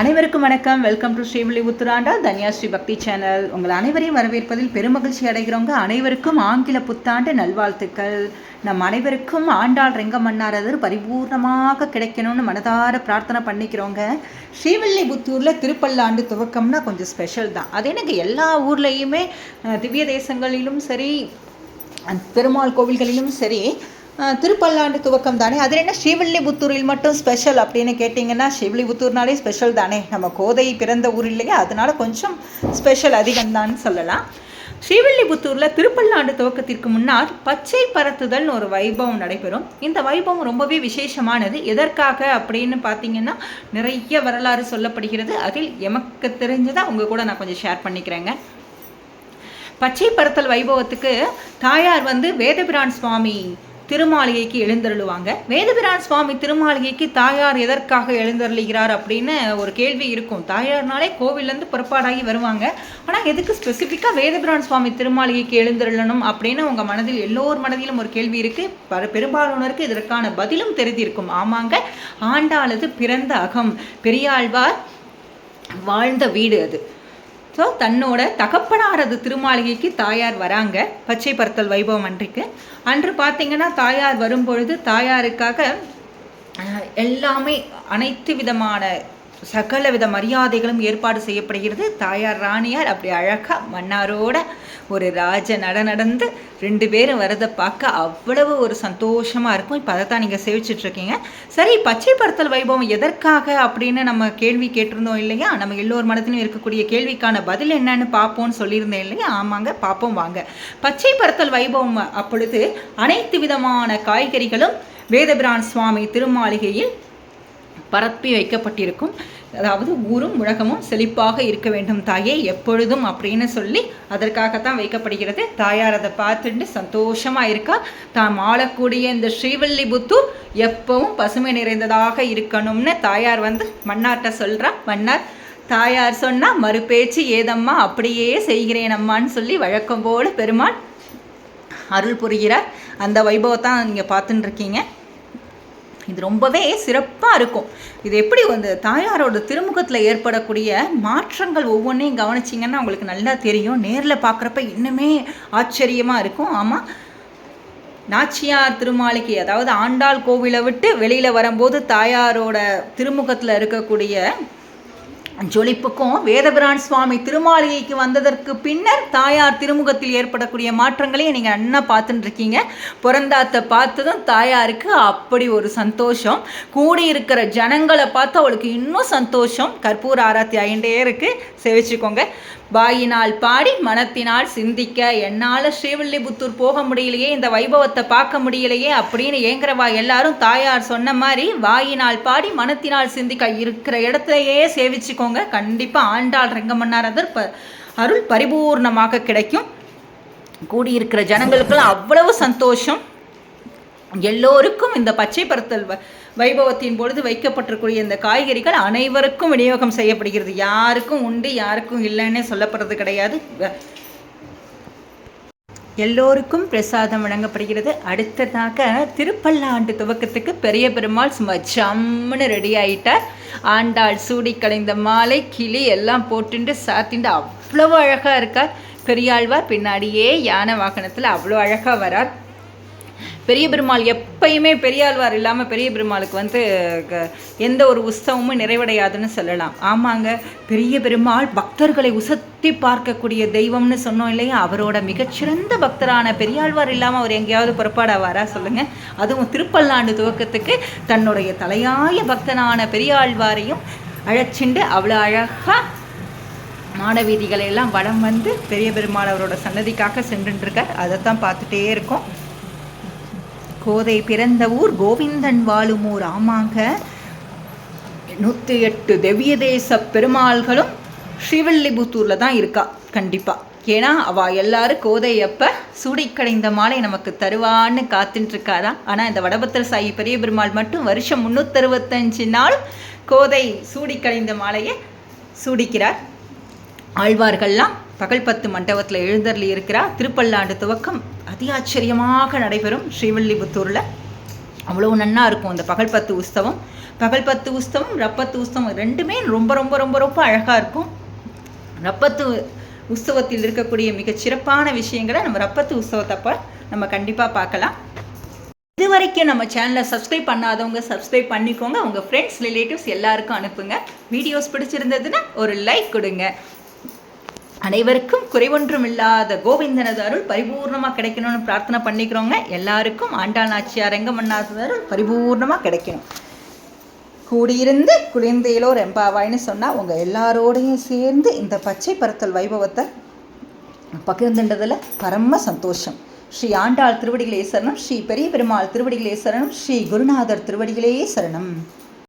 அனைவருக்கும் வணக்கம். Welcome to Srivilli உத்துராண்டா தன்யா ஸ்ரீ பக்தி சேனல். உங்கள் அனைவரையும் வரவேற்பதில் பெருமகிழ்ச்சி அடைகிறவங்க அனைவருக்கும் ஆங்கில புத்தாண்டு நல்வாழ்த்துக்கள். நம் அனைவருக்கும் ஆண்டாள் ரெங்கமன்னாரதர் பரிபூர்ணமாக கிடைக்கணும்னு மனதார பிரார்த்தனை பண்ணிக்கிறோங்க. ஸ்ரீவில்லிபுத்தூரில் திருப்பல்லாண்டு துவக்கம்னா கொஞ்சம் ஸ்பெஷல் தான். அது எனக்கு எல்லா ஊர்லேயுமே திவ்ய தேசங்களிலும் சரி பெருமாள் கோவில்களிலும் சரி திருப்பல்லாண்டு துவக்கம் தானே? அதில் என்ன ஸ்ரீவில்லிபுத்தூரில் மட்டும் ஸ்பெஷல் அப்படின்னு கேட்டிங்கன்னா ஸ்ரீவில்லிபுத்தூர்னாலே ஸ்பெஷல் தானே. நம்ம கோதை பிறந்த ஊர் இல்லையா? அதனால கொஞ்சம் ஸ்பெஷல் அதிகம்தான் சொல்லலாம். ஸ்ரீவில்லிபுத்தூரில் திருப்பல்லாண்டு துவக்கத்திற்கு முன்னால் பச்சை பரத்துதல்னு ஒரு வைபவம் நடைபெறும். இந்த வைபவம் ரொம்பவே விசேஷமானது. எதற்காக அப்படின்னு பார்த்தீங்கன்னா நிறைய வரலாறு சொல்லப்படுகிறது. அதில் எமக்கு தெரிஞ்சதை உங்கள் கூட நான் கொஞ்சம் ஷேர் பண்ணிக்கிறேங்க. பச்சை பரத்தல் வைபவத்துக்கு தாயார் வந்து வேதபிரான் சுவாமி திருமாளிகைக்கு எழுந்தருளுவாங்க. வேதபிரான் சுவாமி திருமாளிகைக்கு தாயார் எதற்காக எழுந்தருளுகிறார் அப்படின்னு ஒரு கேள்வி இருக்கும். தாயார்னாலே கோவிலேருந்து புறப்பாடாகி வருவாங்க. ஆனால் எதுக்கு ஸ்பெசிஃபிக்காக வேதபிரான் சுவாமி திருமாளிகைக்கு எழுந்தருளணும் அப்படின்னு உங்கள் மனதில் எல்லோர் மனதிலும் ஒரு கேள்வி இருக்குது பல பெரும்பாலானோருக்கு இதற்கான பதிலும் தெரிந்திருக்கும். ஆமாங்க ஆண்டாளது பிறந்த அகம் பெரியாழ்வார் வாழ்ந்த வீடு அது. ஸோ தன்னோட தகப்பனாரது திருமாளிகைக்கு தாயார் வராங்க. பச்சை பரத்தல் வைபவம் அன்றைக்கு. அன்று பார்த்தீங்கன்னா தாயார் வரும்பொழுது தாயாருக்காக எல்லாமே அனைத்து விதமான சகல வித மரியாதைகளும் ஏற்பாடு செய்யப்படுகிறது. தாயார் ராணியார் அப்படி அழகா மன்னாரோட ஒரு ராஜ நட நடந்து ரெண்டு பேரும் வரதை பார்க்க அவ்வளவு ஒரு சந்தோஷமா இருக்கும். இப்போ அதை தான் நீங்கள் சேவிச்சிட்டு இருக்கீங்க. சரி பச்சை வைபவம் எதற்காக அப்படின்னு நம்ம கேள்வி கேட்டிருந்தோம் இல்லையா? நம்ம எல்லோர் மனத்திலும் இருக்கக்கூடிய கேள்விக்கான பதில் என்னன்னு பார்ப்போம்னு சொல்லியிருந்தேன் இல்லையா? ஆமாங்க பார்ப்போம் வாங்க. பச்சை வைபவம் அப்பொழுது அனைத்து விதமான காய்கறிகளும் வேதபிரான் சுவாமி திருமாளிகையில் பரப்பி வைக்கப்பட்டிருக்கும். அதாவது ஊரும் உலகமும் செழிப்பாக இருக்க வேண்டும் தாயே எப்பொழுதும் அப்படின்னு சொல்லி அதற்காகத்தான் வைக்கப்படுகிறது. தாயார் அதை பார்த்துட்டு சந்தோஷமாக இருக்கா? தாம் ஆளக்கூடிய இந்த ஸ்ரீவில்லிபுத்தூர் எப்பவும் பசுமை நிறைந்ததாக இருக்கணும்னு தாயார் வந்து மன்னார்கிட்ட சொல்கிறா மன்னார் தாயார் சொன்னால் மறுபேச்சு ஏதம்மா? அப்படியே செய்கிறேன் அம்மான்னு சொல்லி வழக்கம் போல பெருமாள் அருள் புரிகிறார். அந்த வைபவத்தான் நீங்கள் பார்த்துட்டு இருக்கீங்க இது ரொம்பவே சிறப்பாக இருக்கும். இது எப்படி வந்து தாயாரோட திருமுகத்தில் ஏற்படக்கூடிய மாற்றங்கள் ஒவ்வொன்றையும் கவனிச்சிங்கன்னா உங்களுக்கு நல்லா தெரியும். நேரில் பார்க்குறப்ப இன்னுமே ஆச்சரியமாக இருக்கும். ஆமாம் நாச்சியார் திருமாளிகை அதாவது ஆண்டாள் கோவிலை விட்டு வெளியில் வரும்போது தாயாரோட திருமுகத்தில் இருக்கக்கூடிய ஜொலிப்புக்கும் வேதபிரான் சுவாமி திருமாளிகைக்கு வந்ததற்கு பின்னர் தாயார் திருமுகத்தில் ஏற்படக்கூடிய மாற்றங்களையும் நீங்கள் அண்ணா பார்த்துட்டு இருக்கீங்க. பிறந்தாத்தை பார்த்ததும் தாயாருக்கு அப்படி ஒரு சந்தோஷம். கூடி இருக்கிற ஜனங்களை பார்த்து அவளுக்கு இன்னும் சந்தோஷம். கற்பூர ஆராத்தி ஆகிட்டே இருக்கு. சேவிச்சுக்கோங்க. வாயினால் பாடி மனத்தினால் சிந்திக்க என்னால் ஸ்ரீவில்லிபுத்தூர் போக முடியலையே இந்த வைபவத்தை பார்க்க முடியலையே அப்படின்னு ஏங்குறவா எல்லாரும் தாயார் சொன்ன மாதிரி வாயினால் பாடி மனத்தினால் சிந்திக்க இருக்கிற இடத்துலையே சேவிச்சுக்கோங்க. கண்டிப்பாக ஆண்டாள் ரெங்கமன்னாரதர் ப அருள் பரிபூர்ணமாக கிடைக்கும். கூடியிருக்கிற ஜனங்களுக்கெல்லாம் அவ்வளவு சந்தோஷம். எல்லோருக்கும் இந்த பச்சை பருத்தல் வைபவத்தின் பொழுது வைக்கப்பட்டிருக்கூடிய இந்த காய்கறிகள் அனைவருக்கும் விநியோகம் செய்யப்படுகிறது. யாருக்கும் உண்டு யாருக்கும் இல்லைன்னே சொல்லப்படுறது கிடையாது. எல்லோருக்கும் பிரசாதம் வழங்கப்படுகிறது. அடுத்ததாக திருப்பல்லாண்டு துவக்கத்துக்கு பெரிய பெருமாள் சும்மா ஜம்முன்னு ரெடி ஆயிட்டார். ஆண்டாள் சூடி கலைந்த மாலை கிளி எல்லாம் போட்டுண்டு சாத்திண்டு அவ்வளவு அழகாக இருக்கார். பெரியாழ்வார் பின்னாடியே யானை வாகனத்தில் அவ்வளோ அழகாக வரார். பெரிய பெருமாள் எப்பயுமே பெரியாழ்வார் இல்லாமல் பெரிய பெருமாளுக்கு வந்து க- எந்த ஒரு உற்சவமும் நிறைவடையாதுன்னு சொல்லலாம். ஆமாங்க பெரிய பெருமாள் பக்தர்களை உசத்தி பார்க்கக்கூடிய தெய்வம்னு சொன்னோம் இல்லையா? அவரோட மிகச்சிறந்த பக்தரான பெரியாழ்வார் இல்லாமல் அவர் எங்கேயாவது புறப்பாடாவாரா சொல்லுங்கள் அதுவும் திருப்பல்லாண்டு துவக்கத்துக்கு தன்னுடைய தலையாய பக்தனான பெரியாழ்வாரையும் அழைச்சிண்டு அவ்வளோ அழகாக மாடவீதிகளை எல்லாம் வடம் வந்து பெரிய பெருமாள் அவரோட சன்னதிக்காக சென்றுட்டுருக்கார் அதை அதைத்தான் பார்த்துட்டே இருக்கோம். கோதை பிறந்த ஊர் கோவிந்தன் வாழும் ஊர். ஆமாங்க. நூற்றி எட்டு தெவிய தேச பெருமாள்களும் ஸ்ரீவில்லிபுத்தூரில் தான் இருக்கா. கண்டிப்பாக ஏன்னா அவள் எல்லாரும் கோதையப்ப சூடிக்கடைந்த மாலை நமக்கு தருவான்னு காத்துட்டு ஆனால் இந்த வடபத்திர சாயி பெரிய பெருமாள் மட்டும் வருஷம் முந்நூற்றறுபத்தஞ்சு நாள் கோதை சூடிக்கடைந்த மாலையை சூடிக்கிறார். ஆழ்வார்கள்லாம் பகல் பத்து மண்டபத்தில் எழுந்தருளி இருக்கிறார் திருப்பல்லாண்டு துவக்கம் அதி ஆச்சரியமாக நடைபெறும் ஸ்ரீவில்லிபுத்தூரில். அவ்வளோ நன்னா இருக்கும் அந்த பகல் பத்து உற்சவம். பகல் பத்து உற்சவம் ரப்பத்து உற்சவம் ரெண்டுமே ரொம்ப ரொம்ப ரொம்ப ரொம்ப அழகாக இருக்கும். ரப்பத்து உற்சவத்தில் இருக்கக்கூடிய மிகச் சிறப்பான விஷயங்களை நம்ம ரப்பத்து உற்சவத்தப்ப நம்ம கண்டிப்பாக பார்க்கலாம். இது வரைக்கும் நம்ம சேனலை சப்ஸ்கிரைப் பண்ணாதவங்க சப்ஸ்கிரைப் பண்ணிக்கோங்க. உங்கள் ஃப்ரெண்ட்ஸ் ரிலேட்டிவ்ஸ் எல்லாருக்கும் அனுப்புங்க. வீடியோஸ் பிடிச்சிருந்ததுன்னா ஒரு லைக் கொடுங்க. அனைவருக்கும் குறைவொன்றும் இல்லாத கோவிந்தனது அருள் பரிபூர்ணமாக கிடைக்கணும்னு பிரார்த்தனை பண்ணிக்கிறோங்க. எல்லாருக்கும் ஆண்டாள் நாச்சியார் ரெங்கமன்னாத அருள் பரிபூர்ணமாக கிடைக்கணும். கூடியிருந்து குளிர்ந்தையிலோ எம்பாவாய்னு சொன்னால் உங்கள் எல்லாரோடையும் சேர்ந்து இந்த பச்சை பரத்தல் வைபவத்தை பகிர்ந்துன்றதில் பரம சந்தோஷம். ஸ்ரீ ஆண்டாள் திருவடிகளே சரணம் ஸ்ரீ பெரிய பெருமாள் திருவடிகளே சரணம் ஸ்ரீ குருநாதர் திருவடிகளே சரணம்.